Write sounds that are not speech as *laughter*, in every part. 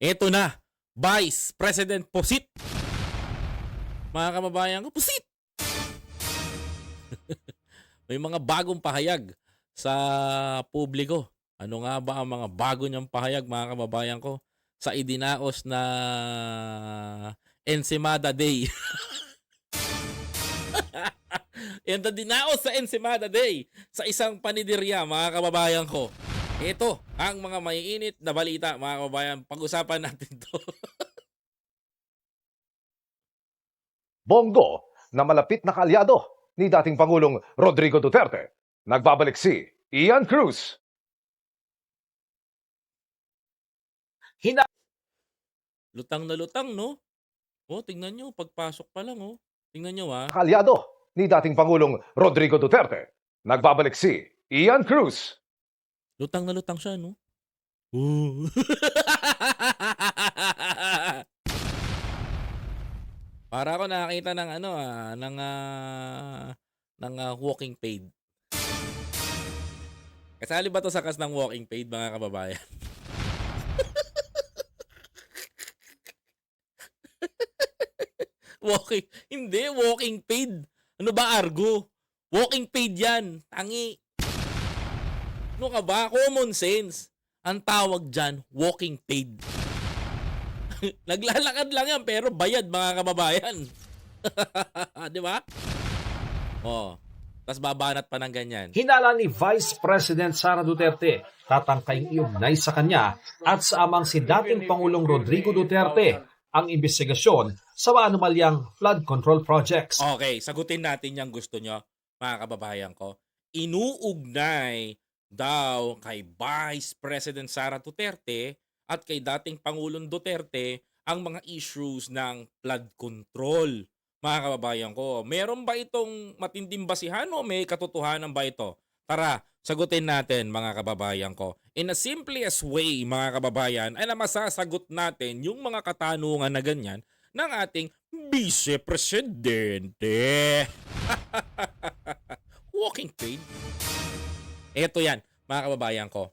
Ito na, Vice President Pusit. Mga kababayan ko, Pusit! *laughs* May mga bagong pahayag sa publiko. Ano nga ba ang mga bago niyang pahayag, mga kababayan ko, sa idinaos na Ensimada Day? *laughs* Yan na dinaos sa Ensimada Day sa isang paniderya, mga kababayan ko. Ito ang mga maiinit na balita, mga kababayan. Pag-usapan natin to. *laughs* Bongo na malapit na kaalyado ni dating Pangulong Rodrigo Duterte. Nagbabalik si Ian Cruz. lutang na lutang, no? Oh, tingnan nyo, pagpasok pa lang, oh. Tingnan nyo, ah. Kaalyado ni dating Pangulong Rodrigo Duterte. Nagbabalik si Ian Cruz. Lutang na lutang siya, no? Oh. *laughs* Para ako nakakita ng ano ah, ng ah, ng ah, walking paid. Kasali ba to sa kas ng walking paid mga kababayan? *laughs* walking, hindi, walking paid. Ano ba argo? Walking paid yan. Tangi. Ano ka ba? Common sense. Ang tawag dyan, walking paid. *laughs* Naglalakad lang yan, pero bayad mga kababayan. *laughs* Di ba? Oh. Tapos babanat pa ng ganyan. Hinala ni Vice President Sara Duterte tatangkaing iugnay sa kanya at sa amang si dating Pangulong Rodrigo Duterte ang investigasyon sa anomalyang flood control projects. Okay, sagutin natin yung gusto nyo, mga kababayan ko. Inuugnay daw kay Vice President Sara Duterte at kay dating Pangulong Duterte ang mga issues ng flood control. Mga kababayan ko, meron ba itong matinding basihan o may katotohanan ba ito? Tara, sagutin natin mga kababayan ko. In a simplest way mga kababayan ay na masasagot natin yung mga katanungan na ganyan ng ating Vice Presidente. *laughs* Walking paid. Ito yan, mga kababayan ko.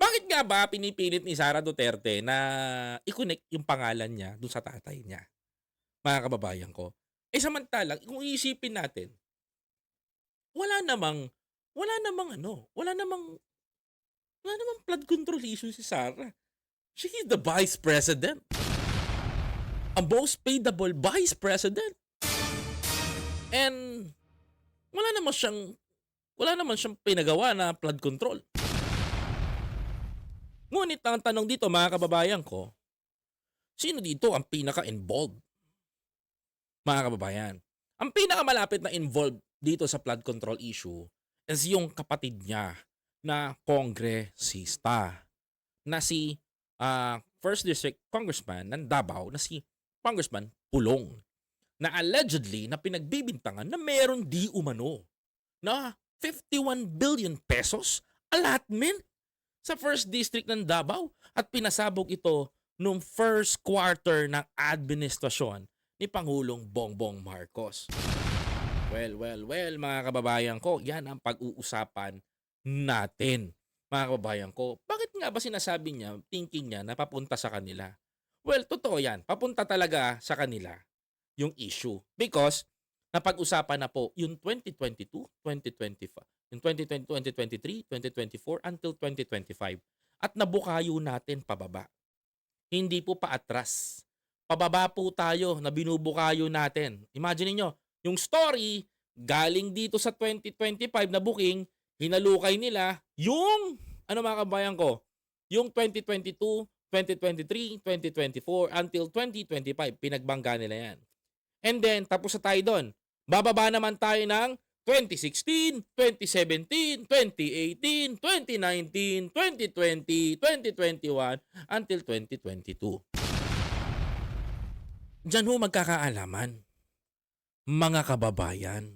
Bakit nga ba pinipilit ni Sara Duterte na i-connect yung pangalan niya dun sa tatay niya? Mga kababayan ko. Eh samantalang, kung iisipin natin, wala namang, wala namang ano, wala namang, wala namang flood control issue si Sara. She is the vice president. A most paidable vice president. And wala naman siyang wala naman siyang pinagawa na flood control. Ngunit ang tanong dito mga kababayan ko, sino dito ang pinaka-involved? Mga kababayan, ang pinakamalapit na involved dito sa flood control issue is yung kapatid niya na kongresista na si ah, First District Congressman ng Davao na si Congressman Pulong na allegedly na pinagbibintangan na meron di umano na 51 billion pesos allotment sa first district ng Davao at pinasabog ito noong first quarter ng administrasyon ni Pangulong Bongbong Marcos. Well, well, well, mga kababayan ko, yan ang pag-uusapan natin. Mga kababayan ko, bakit nga ba sinasabi niya, thinking niya na papunta sa kanila? Well, totoo yan. Papunta talaga sa kanila yung issue. Because napag-usapan na po yung 2022, 2025, yung 2020, 2023, 2024 until 2025. At nabukayo natin pababa. Hindi po paatras. Pababa po tayo na binubukayo natin. Imagine niyo, yung story galing dito sa 2025 na booking, hinalukay nila yung ano mga kabayan ko, yung 2022, 2023, 2024 until 2025 pinagbangga nila yan. And then tapos na tayo doon. Bababa naman tayo ng 2016, 2017, 2018, 2019, 2020, 2021 until 2022. Diyan ho magkakaalaman. Mga kababayan.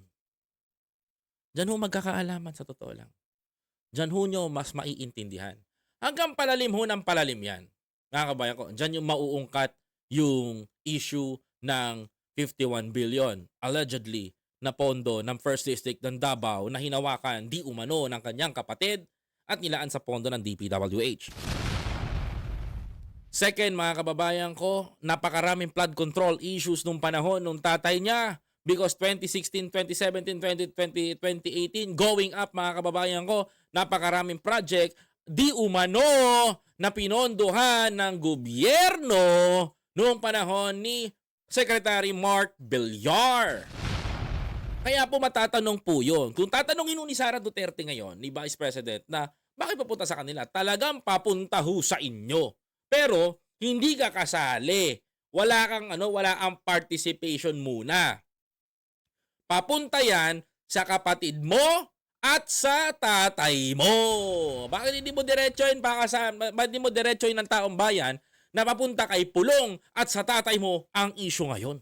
Diyan ho magkakaalaman sa totoo lang. Diyan ho nyo mas maiintindihan. Hanggang palalim ho ng palalim yan. Mga kababayan ko, diyan yung mauungkat yung issue ng 51 billion allegedly na pondo ng First District ng Davao na hinawakan di umano ng kanyang kapatid at nilaan sa pondo ng DPWH. Second, mga kababayan ko, napakaraming flood control issues nung panahon nung tatay niya. Because 2016, 2017, 2020, 2018, going up mga kababayan ko, napakaraming project di umano na pinondohan ng gobyerno noong panahon ni Secretary Mark Villar. Kaya po matatanong po yun. Kung tatanungin nun ni Sara Duterte ngayon, ni Vice President, na bakit papunta sa kanila? Talagang papunta ho sa inyo. Pero hindi ka kasali. Wala kang ano, wala ang participation muna. Papunta yan sa kapatid mo at sa tatay mo. Bakit hindi mo diretsoin baka sa bakit hindi mo diretsoin ng taong bayan na papunta kay Pulong at sa tatay mo ang issue ngayon?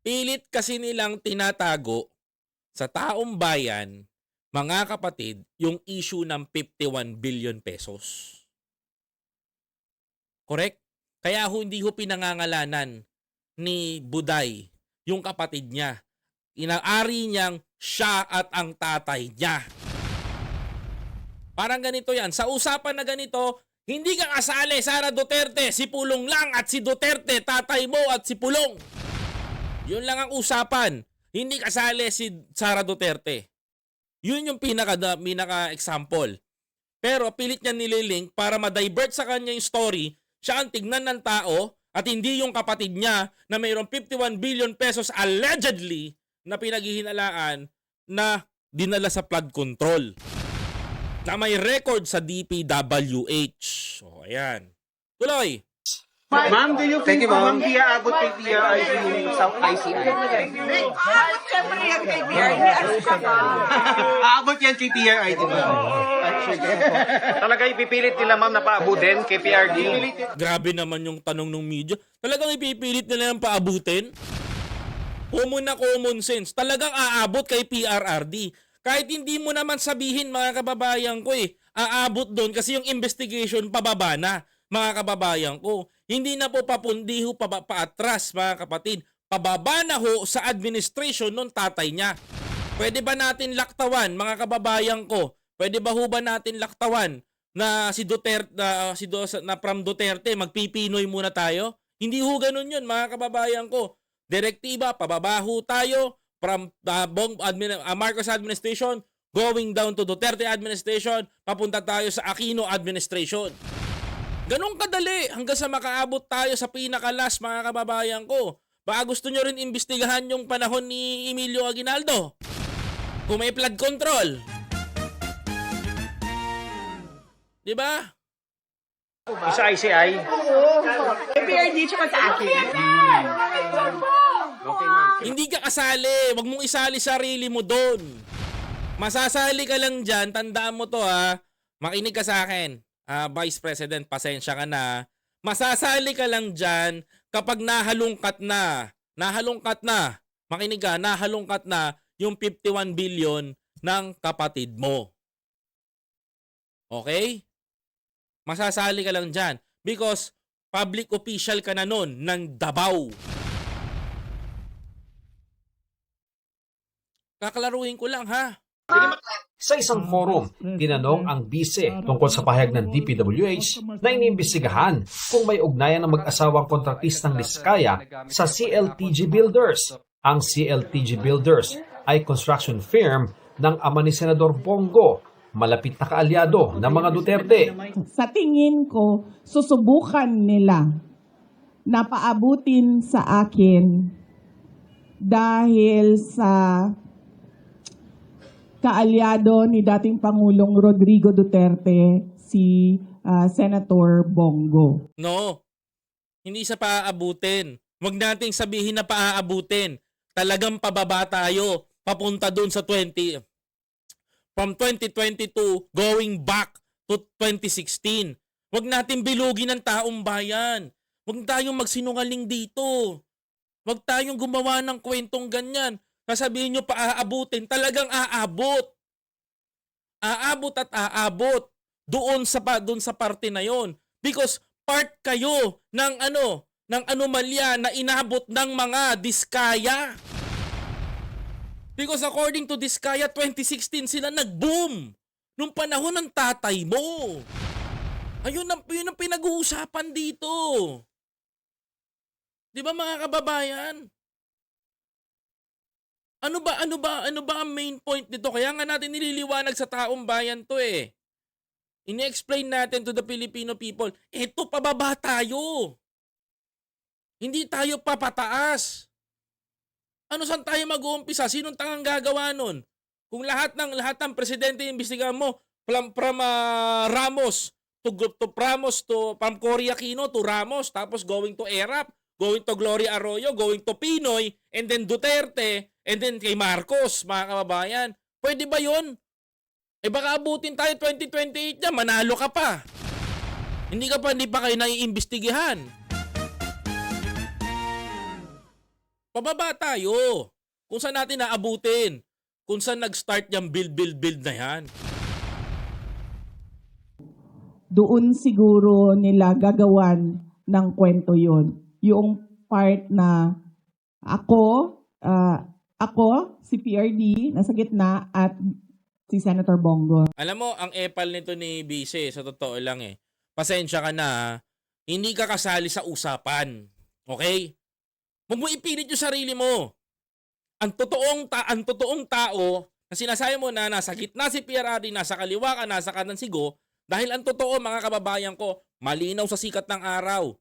Pilit kasi nilang tinatago sa taong bayan, mga kapatid, yung issue ng 51 billion pesos. Correct? Kaya ho hindi ho pinangangalanan ni Buday yung kapatid niya. Inaari niyang siya at ang tatay niya. Parang ganito yan. Sa usapan na ganito, hindi ka kasali, Sara Duterte. Si Pulong lang at si Duterte, tatay mo at si Pulong. Yun lang ang usapan. Hindi kasali si Sara Duterte. Yun yung pinaka, pinaka example. Pero pilit niya nililink para ma-divert sa kanya yung story, siya ang tignan ng tao at hindi yung kapatid niya na mayroong 51 billion pesos allegedly na pinaghihinalaan na dinala sa flood control. Na may record sa DPWH. So, ayan. Tuloy. Ma'am, do you think you, ma'am. Dia abot kay PRID yung South ICI? Siyempre yan kay ba? *laughs* Aabot yan kay PRID, ma'am. Talaga ipipilit nila, ma'am, na paabutin kay PRD? Grabe naman yung tanong ng media. Talagang ipipilit nila yung paabutin? Common na common sense. Talagang aabot kay PRRD. Kahit hindi mo naman sabihin mga kababayan ko eh, aabot doon kasi yung investigation pababa na mga kababayan ko. Hindi na po papundi ho pa, paatras mga kapatid. Pababa na ho sa administration ng tatay niya. Pwede ba natin laktawan mga kababayan ko? Pwede ba ho ba natin laktawan na si Duterte na si Do, na from Duterte magpipinoy muna tayo? Hindi ho ganun 'yun mga kababayan ko. Direktiba pababa ho tayo from uh, Bong admin, uh, Marcos administration going down to Duterte administration, papunta tayo sa Aquino administration. Ganon kadali hanggang sa makaabot tayo sa pinakalas mga kababayan ko. Baka gusto nyo rin imbestigahan yung panahon ni Emilio Aguinaldo. Kung may flood control. Di ba? Yung Sa ICI? Kay BRD tsaka sa akin. Hindi ka kasali. Huwag mong isali sarili mo doon. Masasali ka lang dyan. Tandaan mo to ha. Makinig ka sa akin. Ah, Vice President, pasensya ka na. Masasali ka lang dyan kapag nahalungkat na. Nahalungkat na. Makinig ka, nahalungkat na yung 51 billion ng kapatid mo. Okay? Masasali ka lang dyan. Because public official ka na nun ng Davao. Kakalaruin ko lang ha. Sa isang forum, tinanong ang bise tungkol sa pahayag ng DPWH na iniimbestigahan kung may ugnayan ng mag-asawang kontratistang Diskaya sa CLTG Builders. Ang CLTG Builders ay construction firm ng ama ni Senador Bongo, malapit na kaalyado ng mga Duterte. Sa tingin ko, susubukan nila na paabutin sa akin dahil sa kaalyado ni dating Pangulong Rodrigo Duterte, si ah, Senator Bongo. No. Hindi sa paaabutin. Huwag nating sabihin na paaabutin. Talagang pababa tayo. Papunta doon sa 20. From 2022 going back to 2016. Huwag natin bilugin ang taong bayan. Huwag tayong magsinungaling dito. Huwag tayong gumawa ng kwentong ganyan. Sasabihin nyo paaabutin. Talagang aabot. Aabot at aabot doon sa pa doon sa parte na yon because part kayo ng ano ng anomalya na inabot ng mga diskaya because according to diskaya 2016 sila nag-boom nung panahon ng tatay mo Ayun ang, yun ang pinag-uusapan dito. Di ba mga kababayan? Ano ba, ano ba, ano ba ang main point nito? Kaya nga natin nililiwanag sa taong bayan to eh. Ini-explain natin to the Filipino people, eto pababa tayo. Hindi tayo papataas. Ano saan tayo mag-uumpisa? Sinong tangang gagawa nun? Kung lahat ng lahat ng presidente imbestigahan mo, from, from ah, Ramos to, to Ramos to from Cory Aquino to Ramos, tapos going to ERAP, going to Gloria Arroyo, going to Pinoy, and then Duterte, and then kay Marcos, mga kababayan. Pwede ba yun? Eh baka abutin tayo 2028 na, manalo ka pa. Hindi ka pa, hindi pa kayo naiimbestigahan. Pababa tayo. Kung saan natin naabutin. Kung saan nag-start yung build, build, build na yan. doon siguro nila gagawan ng kwento yon. Yung part na ako, ah, ako, si PRD, nasa gitna, at si Senator Bongo. Alam mo, ang epal nito ni Bise, sa totoo lang eh. Pasensya ka na, ha? hindi ka kasali sa usapan. Okay? Huwag mo ipilit yung sarili mo. Ang totoong, ta ang totoong tao na sinasabi mo na nasa gitna si PRD, nasa kaliwa ka, nasa kanan si Go, dahil ang totoo mga kababayan ko, malinaw sa sikat ng araw.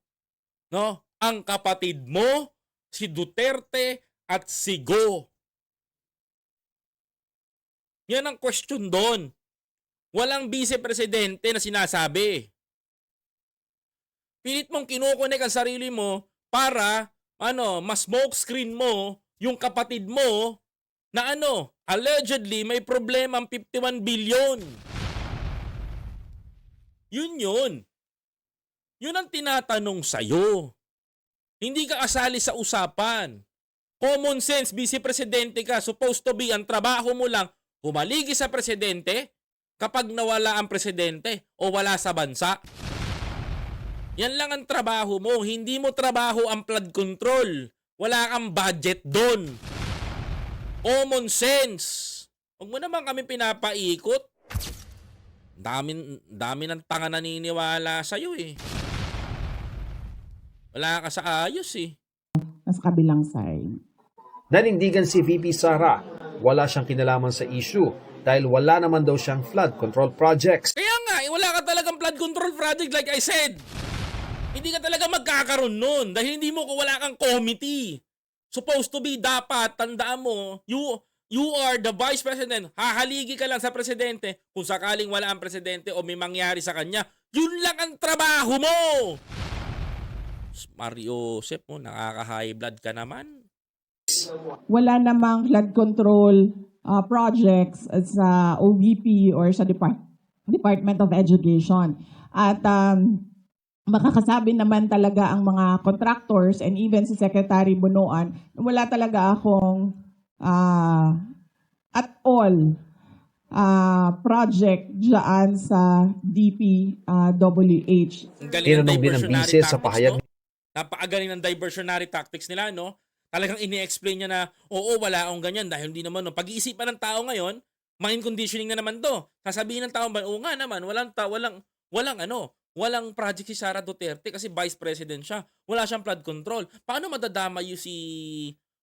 No? Ang kapatid mo, si Duterte at si Go. Yan ang question doon. Walang vice-presidente na sinasabi. Pilit mong kinukunik ang sarili mo para ano, mas smoke screen mo yung kapatid mo na ano, allegedly may problema ang 51 billion. Yun yun. Yun ang tinatanong sa'yo. Hindi ka asali sa usapan. Common sense, vice-presidente ka, supposed to be, ang trabaho mo lang, humaligi sa presidente kapag nawala ang presidente o wala sa bansa. Yan lang ang trabaho mo. Hindi mo trabaho ang flood control. Wala kang budget doon. Common sense. Huwag mo naman kami pinapaikot. Dami, dami ng tanga naniniwala sa'yo eh. Wala ka sa ayos eh. Nasa kabilang side. Nanindigan si VP Sara, wala siyang kinalaman sa issue dahil wala naman daw siyang flood control projects. Kaya nga, eh, wala ka talagang flood control project like I said. Hindi ka talaga magkakaroon nun dahil hindi mo wala kang committee. Supposed to be dapat, tandaan mo, you, you are the vice president. Hahaligi ka lang sa presidente kung sakaling wala ang presidente o may mangyari sa kanya. Yun lang ang trabaho mo! Mario Joseph mo, nakaka-high blood ka naman. Wala namang flood control ah, projects sa OVP or sa Depart- Department of Education. At um, makakasabi naman talaga ang mga contractors and even si Secretary Bunuan, wala talaga akong ah, at all ah, project dyan sa DPWH. Ang galing ng diversionary tactics, pahayag no? Napakagaling ng diversionary tactics nila, no? Talagang ini-explain niya na, oo, wala akong ganyan dahil hindi naman, no? Pag-iisipan ng tao ngayon, mind conditioning na naman to. Sasabihin ng tao, oo nga naman, walang, ta walang, walang ano, walang project si Sara Duterte kasi vice president siya. Wala siyang flood control. Paano madadama yung si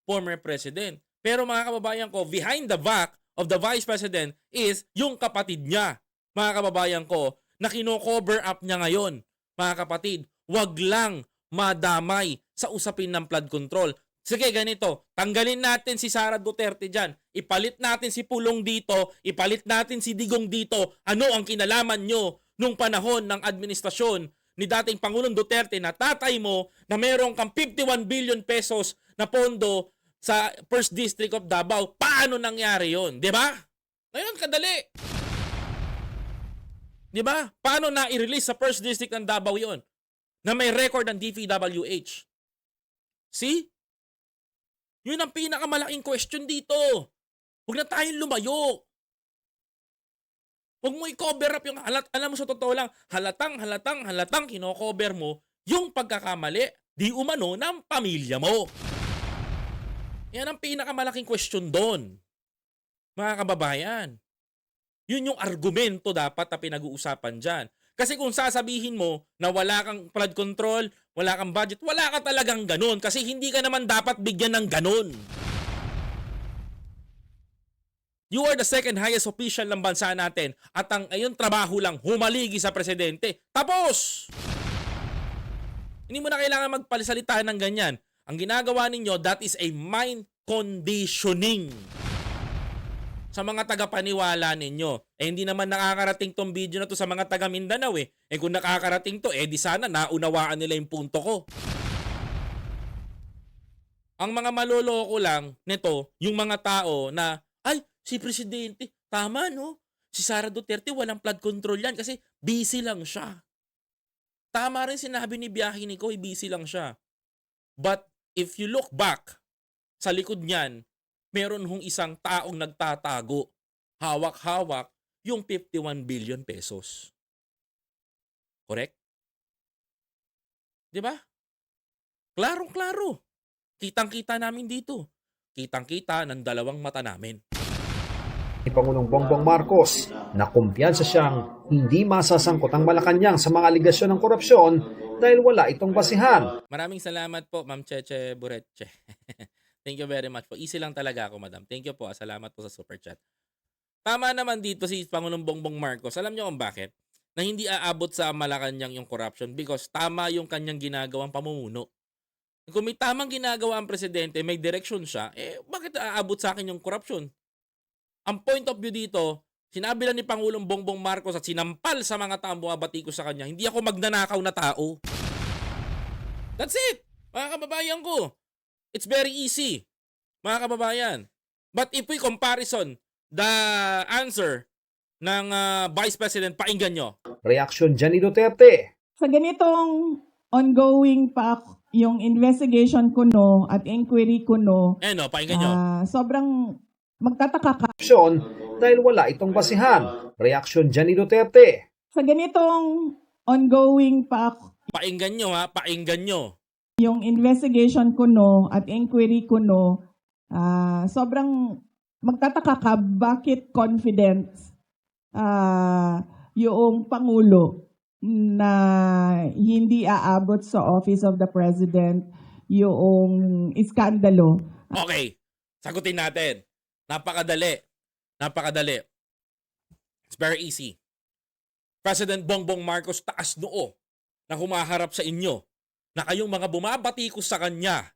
former president? Pero mga kababayan ko, behind the back of the vice president is yung kapatid niya. Mga kababayan ko, na kino-cover up niya ngayon. Mga kapatid, wag lang madamay sa usapin ng flood control. Sige, ganito. Tanggalin natin si Sara Duterte dyan. Ipalit natin si Pulong dito. Ipalit natin si Digong dito. Ano ang kinalaman nyo nung panahon ng administrasyon ni dating Pangulong Duterte na tatay mo na meron kang 51 billion pesos na pondo sa First District of Davao. Paano nangyari yon? Di ba? Ngayon, kadali. Di ba? Paano na i-release sa First District ng Davao yon? Na may record ng DPWH. See? Yun ang pinakamalaking question dito. Huwag na tayong lumayo. Huwag mo i-cover up yung halat. Alam mo sa totoo lang, halatang, halatang, halatang kino-cover mo yung pagkakamali, di umano ng pamilya mo. Yan ang pinakamalaking question doon. Mga kababayan. Yun yung argumento dapat na pinag-uusapan dyan. Kasi kung sasabihin mo na wala kang flood control, wala kang budget, wala ka talagang ganun. Kasi hindi ka naman dapat bigyan ng ganun. You are the second highest official ng bansa natin at ang ayong trabaho lang humaligi sa presidente. Tapos! Hindi mo na kailangan magpalisalita ng ganyan. Ang ginagawa ninyo, that is a mind conditioning sa mga tagapaniwala ninyo. Eh hindi naman nakakarating tong video na to sa mga taga Mindanao eh. Eh kung nakakarating to, eh di sana naunawaan nila yung punto ko. Ang mga maloloko lang nito, yung mga tao na, ay, si Presidente, tama no? Si Sara Duterte walang flood control yan kasi busy lang siya. Tama rin sinabi ni Biyahe ni Koy, busy lang siya. But if you look back sa likod niyan, meron hong isang taong nagtatago, hawak-hawak, yung 51 billion pesos. Correct? Di ba? Klarong-klaro. Kitang-kita namin dito. Kitang-kita ng dalawang mata namin. ni Pangulong Bongbong Marcos na kumpiyansa siyang hindi masasangkot ang Malacanang sa mga aligasyon ng korupsyon dahil wala itong basihan. Maraming salamat po, Ma'am Cheche Buretche. *laughs* Thank you very much po. Easy lang talaga ako, Madam. Thank you po. ah. Salamat po sa super chat. Tama naman dito si Pangulong Bongbong Marcos. Alam niyo kung bakit? Na hindi aabot sa Malacanang yung corruption because tama yung kanyang ginagawang pamumuno. Kung may tamang ginagawa ang presidente, may direction siya, eh bakit aabot sa akin yung corruption? Ang point of view dito, sinabi lang ni Pangulong Bongbong Marcos at sinampal sa mga taong bumabati ko sa kanya, hindi ako magnanakaw na tao. That's it! Mga kababayan ko. It's very easy. Mga kababayan. But if we comparison the answer ng ah, Vice President, painggan nyo. Reaksyon dyan ni Duterte. Sa ganitong ongoing pa yung investigation kuno at inquiry kuno, Eh no, painggan nyo. ah, sobrang magtataka ka. Korupsyon dahil wala itong basihan. Reaksyon dyan ni Duterte. Sa ganitong ongoing pa Painggan nyo ha, painggan nyo. Yung investigation kuno at inquiry kuno, ah, sobrang magtataka ka bakit confident ah, yung Pangulo na hindi aabot sa Office of the President yung iskandalo. Okay, sagutin natin. Napakadali. Napakadali. It's very easy. President Bongbong Marcos taas noo na humaharap sa inyo na kayong mga bumabatikos sa kanya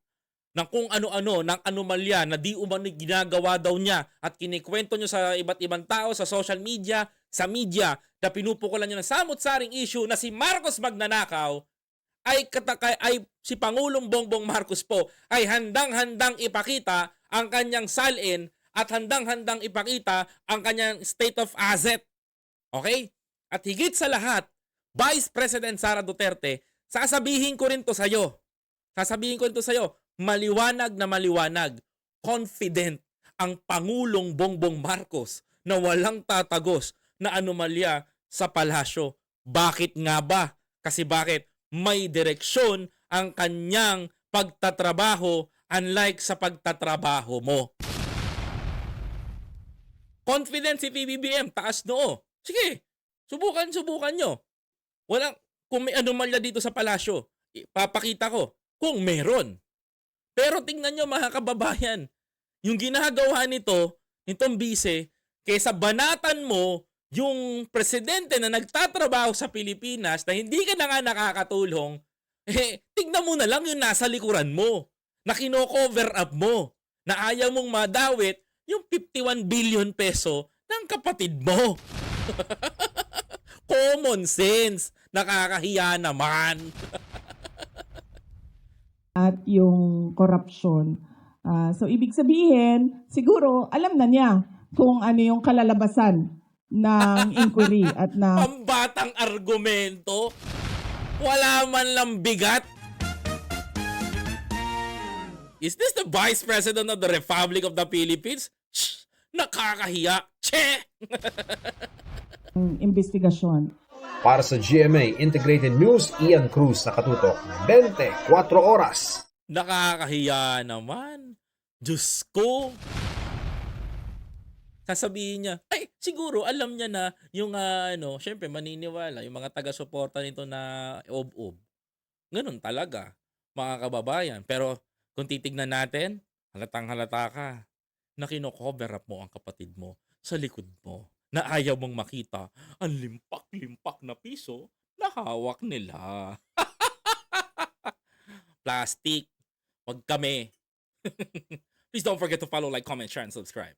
ng kung ano-ano, ng anomalya na di umano ginagawa daw niya at kinikwento nyo sa iba't ibang tao sa social media, sa media, na pinupukulan nyo ng samot-saring issue na si Marcos magnanakaw, ay, kataka, ay si Pangulong Bongbong Marcos po ay handang-handang ipakita ang kanyang salin at handang-handang ipakita ang kanyang state of asset. Okay? At higit sa lahat, Vice President Sara Duterte, sasabihin ko rin to sa'yo. Sasabihin ko rin to sa'yo, maliwanag na maliwanag, confident ang Pangulong Bongbong Marcos na walang tatagos na anomalya sa palasyo. Bakit nga ba? Kasi bakit? May direksyon ang kanyang pagtatrabaho unlike sa pagtatrabaho mo. Confident si PBBM, taas noo. Sige, subukan, subukan nyo. Walang, kung may anomalya dito sa palasyo, papakita ko kung meron. Pero tingnan nyo mga kababayan, yung ginagawa nito, nitong bise, kaysa banatan mo yung presidente na nagtatrabaho sa Pilipinas na hindi ka na nga nakakatulong, *laughs* eh, tignan mo na lang yung nasa likuran mo, na kino-cover up mo, na ayaw mong madawit yung 51 billion peso ng kapatid mo. *laughs* Common sense. Nakakahiya naman. *laughs* at yung corruption. Ah, so, ibig sabihin, siguro, alam na niya kung ano yung kalalabasan ng *laughs* inquiry at na Pambatang argumento. Wala man lang bigat. Is this the Vice President of the Republic of the Philippines? Shh! Nakakahiya. Che! *laughs* investigasyon. Para sa GMA Integrated News, Ian Cruz nakatutok 24 oras. Nakakahiya naman. Diyos ko. sasabihin niya, ay, siguro alam niya na yung ah, ano, syempre maniniwala, yung mga taga-suporta nito na ob-ob. Ganun talaga, mga kababayan. Pero kung titignan natin, halatang halata ka na kino-cover up mo ang kapatid mo sa likod mo na ayaw mong makita ang limpak-limpak na piso na hawak nila. *laughs* Plastic. Wag kami. *laughs* Please don't forget to follow, like, comment, share, and subscribe.